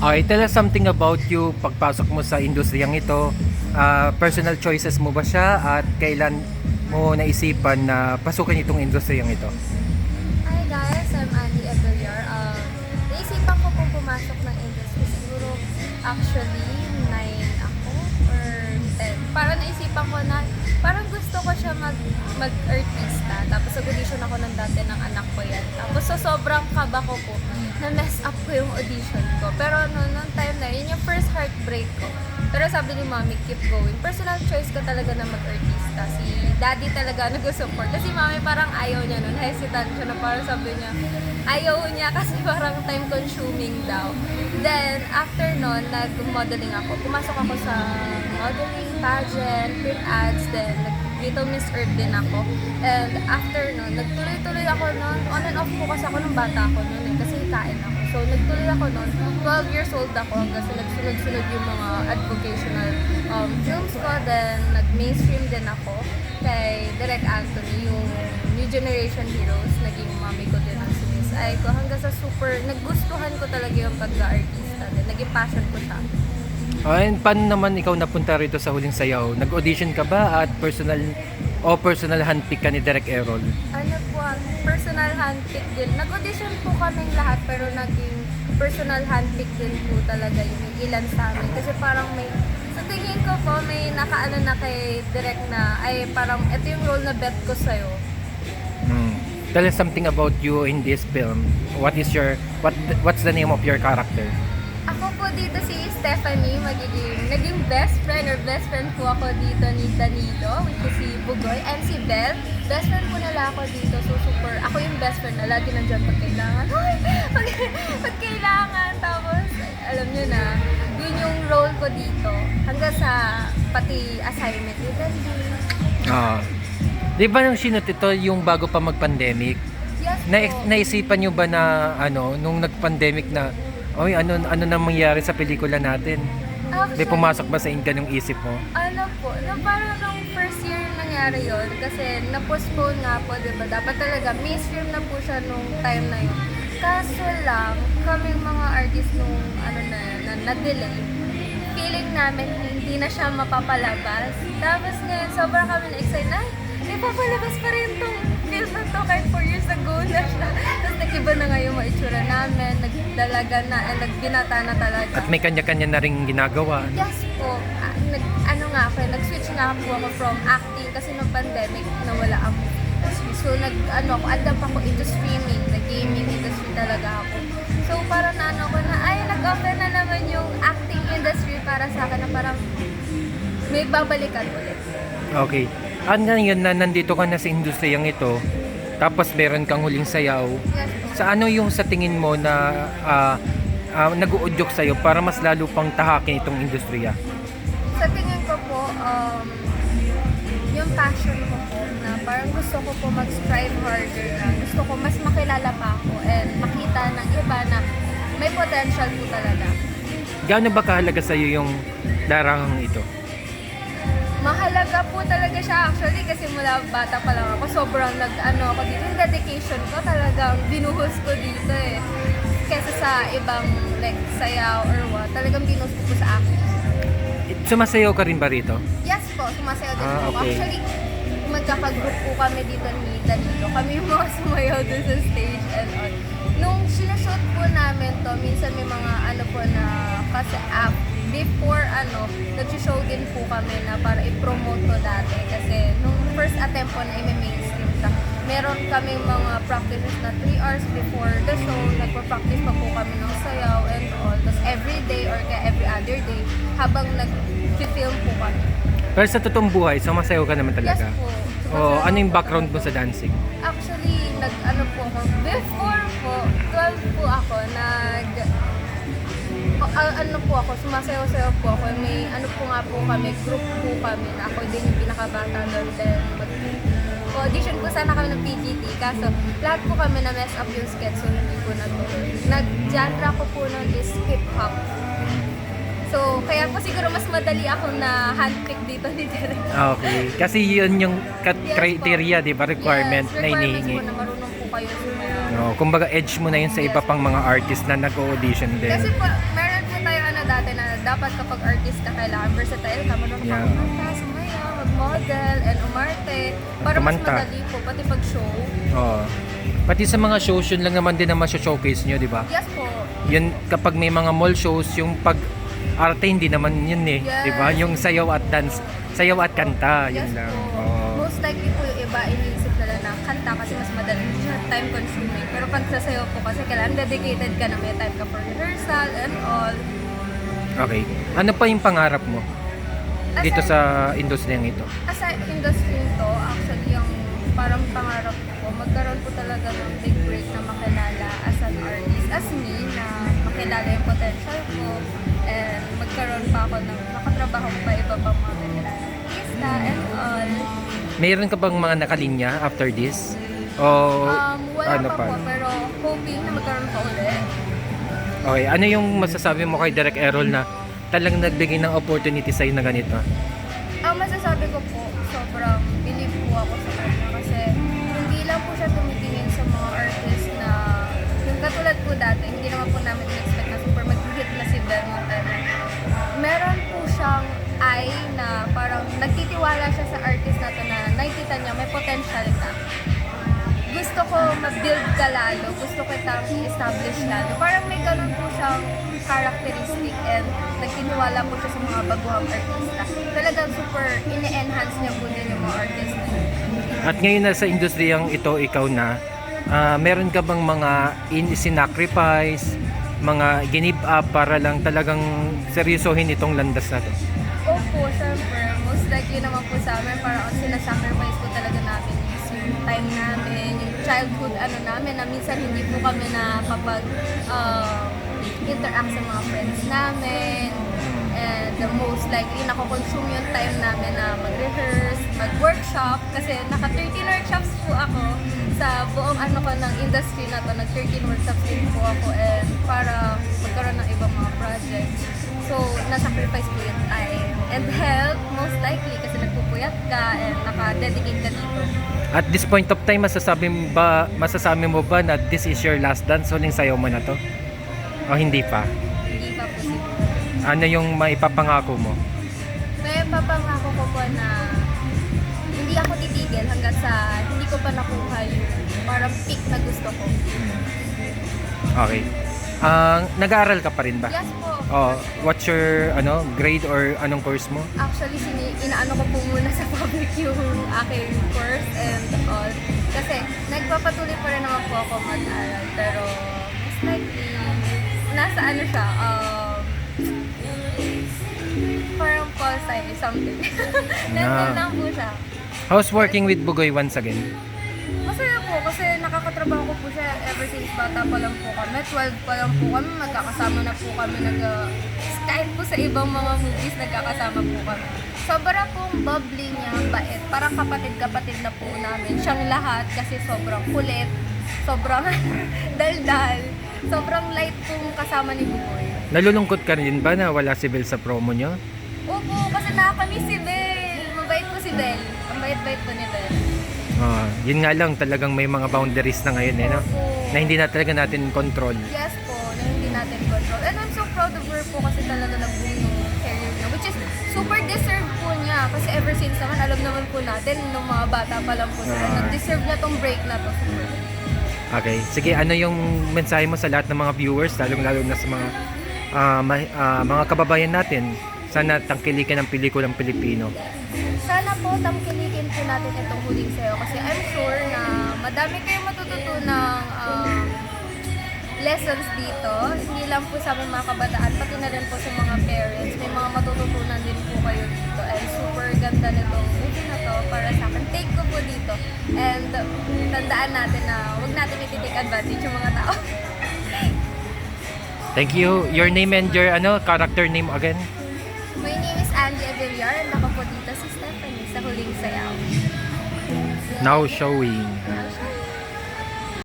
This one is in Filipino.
Okay, tell us something about you pagpasok mo sa industriyang ito. Ah, personal choices mo ba siya at kailan mo naisipan na pasukan itong industriyang ito? Hi guys, I'm Andy Abeliar. Um, naisipan ko pong pumasok ng industry. Siguro, actually, 9 ako or 10. Parang naisipan ko na, parang gusto ko siya mag, mag-artista. Tapos nag-audition ako ng dati ng anak ko yan. Tapos so, sobrang kaba ko po, na-mess up ko yung audition ko. Pero no, noong time na, yun yung first heartbreak ko. Pero sabi ni mami, keep going. Personal choice ko talaga na mag-artista. Si daddy talaga nag-support. Kasi mami parang ayaw niya nun. Hesitant siya na parang sabi niya, ayaw niya kasi parang time consuming daw. Then, after nun, nag-modeling ako. Pumasok ako sa modeling, pageant, print ads, then nag Little Miss Earth din ako. And after nun, nagtuloy-tuloy ako nun. On and off po kasi ako nung bata ako nun eh, kasi kain ako. So, nagtuloy ako nun. 12 years old ako hanggang sa nagsunod-sunod yung mga advocational um, films ko. Then, nag-mainstream din ako kay Direk Anthony, yung New Generation Heroes. Naging mami ko din ang si Miss Aiko. Hanggang sa super, nagustuhan ko talaga yung pagka-artista. Then, naging passion ko siya. And paano naman ikaw napunta rito sa Huling Sayaw? Nag-audition ka ba at personal o personal handpick ka ni Derek Errol? ano po, personal handpick din. Nag-audition po kaming lahat pero naging personal handpick din po talaga yung ilan sa amin. Kasi parang may, sa tingin ko po, may nakaano na kay direct na, ay parang ito yung role na bet ko sa'yo. Hmm. Tell us something about you in this film. What is your what what's the name of your character? Dito si Stephanie, magiging, naging best friend or best friend po ako dito ni Danilo, which is si Bugoy, and si Belle. Best friend po nila ako dito, so super, ako yung best friend na lagi nandyan pag kailangan. Hoy! Pag, pag kailangan, tapos, alam nyo na, yun yung role ko dito. Hanggang sa, pati assignment ni Danilo. Ah. 'Di ba nung sinut ito yung bago pa mag-pandemic? Yes Na po. naisipan nyo ba na ano nung nag-pandemic na oy ano ano na mangyari sa pelikula natin? May Actually, pumasok ba sa inyo ng isip mo? ano po, no, parang nung first year nangyari yon kasi na-postpone nga po, di ba? Dapat talaga, mainstream na po siya nung time na yun. Kaso lang, kaming mga artist nung ano na, na, na-delay, feeling namin hindi na siya mapapalabas. Tapos ngayon, sobrang kami na-excited, ay, may papalabas pa rin tong film na to kahit 4 years ago na siya. Tapos nag-iba na nga yung mga itsura namin, nagdalaga na, and nagbinata na talaga. At may kanya-kanya na ring ginagawa. ano? Yes po. Ah, nag, ano nga ako, nag-switch nga po ako from acting kasi nung pandemic nawala industry. So nag ano ako, adapt ako into streaming, the gaming industry talaga ako. So parang na ano ko na, ay nag-open na naman yung acting industry para sa akin na parang may babalikan ulit. Okay. Ano ngayon na nandito ka na sa industriyang ito, tapos meron kang huling sayaw, sa ano yung sa tingin mo na ah, ah, nag-uudyok sa'yo para mas lalo pang tahakin itong industriya? Sa tingin ko po, um, yung passion ko po na parang gusto ko po mag-strive harder na gusto ko mas makilala pa ako and makita ng iba na may potential po talaga. Gaano ba kahalaga sa'yo yung larangang ito? Mahalaga po talaga siya actually kasi mula bata pa lang ako sobrang nag ano ako dito yung dedication ko talagang binuhos ko dito eh kesa sa ibang like sayaw or what talagang binuhos ko po sa akin Sumasayaw ka rin ba rito? Yes po, sumasayaw din Ah, po. okay. Actually, magkakagroup po kami dito ni Danilo. Kami yung mga sumayaw dun sa stage and all. Nung sinashoot po namin to, minsan may mga ano po na kasi app. Before ano, nag-show din po kami na para i-promote to dati. Kasi nung first attempt po na i-mainstream siya, meron kaming mga practices na 3 hours before the show, nagpa-practice pa po kami ng sayaw and all. Tapos every day or kaya every other day, habang nag-film po kami. Pero sa totoong buhay, sumasayaw ka naman Yes talaga? po. O ano yung background kami. mo sa dancing? Actually, nag ano po ako, before po, 12 po ako, nag a- ano po ako, sumasayaw-sayaw po ako. May ano po nga po kami, group po kami na ako din yung pinakabata doon. Then, mag audition po sana kami ng PGT. Kaso, lahat po kami na mess up yung sketch so hindi po natuloy. Nag-genre ko po nun is hip-hop. So, kaya po siguro mas madali akong na handpick dito ni Derek. Ah, Okay. Kasi yun yung Yes criteria, di ba? Requirement yes, na requirements hinihingi. po na marunong po kayo. No, kumbaga edge mo na yun sa iba pang mga artist na nag-audition din. Kasi po dapat kapag artist ka, kailangan versatile ka, marunong Yeah. ka kumanta, sumaya, mag-model, and umarte. Para mas Kumanta. madali po, pati pag-show. Oo. Pati sa mga shows, yun lang naman din naman showcase nyo, di ba? Yes po. Yun, kapag may mga mall shows, yung pag arte hindi naman yun eh, Yes. di ba? Yung sayaw at dance, sayaw at kanta, yun Yes lang. po. Oo. Most likely po yung iba, iniisip nila na kanta kasi mas madali siya, time consuming. Pero pag sa sayo po kasi kailangan dedicated ka na may time ka for rehearsal and all. Okay. Ano pa yung pangarap mo dito Aside- sa industriyang ito? As a industry to, actually, yung parang pangarap ko, magkaroon po talaga ng big break na makilala as an artist, as me, na makilala yung potential ko, and magkaroon pa ako ng makatrabaho pa iba pang mga kilala artista and all. Mayroon ka bang mga nakalinya after this? O Um, wala ano pa, po, pero hoping na magkaroon pa ulit. Okay, ano yung masasabi mo kay Direk Errol na talagang nagbigay ng opportunity sa'yo na ganito? Ang masasabi ko po, sobrang believe po ako sa kanya kasi hindi lang po siya tumitingin sa mga artist na yung katulad po dati, hindi naman po namin expect na super mag-hit na si Ben yun. Meron po siyang eye na parang nagtitiwala siya sa artist na to na nakikita niya may potential. Gusto ko ma-build ka lalo, gusto ko itang i-establish lalo. Parang may ganun po siyang characteristic and nagtitiwala po siya sa mga baguhang artista. Talagang super ini-enhance niya po din yung mga artista. At ngayon na sa industriyang ito, ikaw na, ah, meron ka bang mga in sinacrifice, mga give up para lang talagang seryosohin itong landas na to? Opo, syempre, most likely naman po sa amin, parang ang sinasacrifice po talaga namin is yung time namin, yung childhood ano namin, na minsan hindi po kami na kapag interact sa mga friends namin. And the most likely, nako-consume yung time namin na mag-rehearse, mag-workshop, kasi naka-13 workshops po ako sa buong ano ko ng industry na to, nag-13 workshops din po ako and para magkaroon ng ibang mga projects. So, nasacrifice po yung time and health, most likely, kasi nagpupuyat ka and naka-dedicate ka dito. At this point of time, masasabi mo ba, masasabi mo ba na this is your last dance? Huling sayaw mo na to? O hindi pa? Hindi pa po siguro. Ano yung maipapangako mo? Kaya papangako ko po na hindi ako titigil hanggang sa hindi ko pa nakuha yung parang peak na gusto ko. Okay. Ah, nag-aaral ka pa rin ba? Yes po. Oh, what's your ano grade or anong course mo? Actually, sini inaano ko po muna sa public yung aking course and all. Kasi nagpapatuloy pa rin naman po ako mag-aral. Pero most likely, nasa ano siya, um, parang sci something. Nandun Ah. lang po siya. How's working with Bugoy once again? Masaya po kasi nakakatrabaho ko po siya ever since bata pa lang po kami. 12 pa lang po kami, magkakasama na po kami. Nag, kahit po sa ibang mga movies, nagkakasama po kami. Sobra pong bubbly niya, bait. Parang kapatid-kapatid na po namin. Siyang lahat kasi sobrang kulit, sobrang daldal, sobrang light pong kasama ni Buboy. Nalulungkot ka rin ba na wala si Bel sa promo nyo? Opo, kasi nakakamiss si Belle. Mabait po si Belle. Ang bait-bait po ni Belle. Ah, yun nga lang talagang may mga boundaries na ngayon eh, no? Opo. Na hindi na talaga natin control. Yes po, na hindi natin control. And I'm so proud of her po kasi talaga nag-boom yung career niya. Which is super deserved po niya. Kasi ever since naman, alam naman po natin, nung mga bata pa lang po sila, Ah. nag-deserve na tong break na to. Okay. Sige, ano yung mensahe mo sa lahat ng mga viewers, lalong-lalo na sa mga ah, ma- ah, mga kababayan natin? Sana tangkilikan ng pelikulang Pilipino. Sana po tamkilikin po natin itong huling sayo kasi I'm sure na madami kayong matututunang um, lessons dito. Hindi lang po sa aming mga kabataan, pati na rin po sa mga parents. May mga matututunan din po kayo dito. And super ganda nitong movie na to para sa akin. Take ko po dito. And tandaan natin na huwag natin ititik advantage yung mga tao. Thank you. Your name and your ano character name again? Avillar and ako po dito si Stephanie sa huling sayaw. Now showing. I'll show you.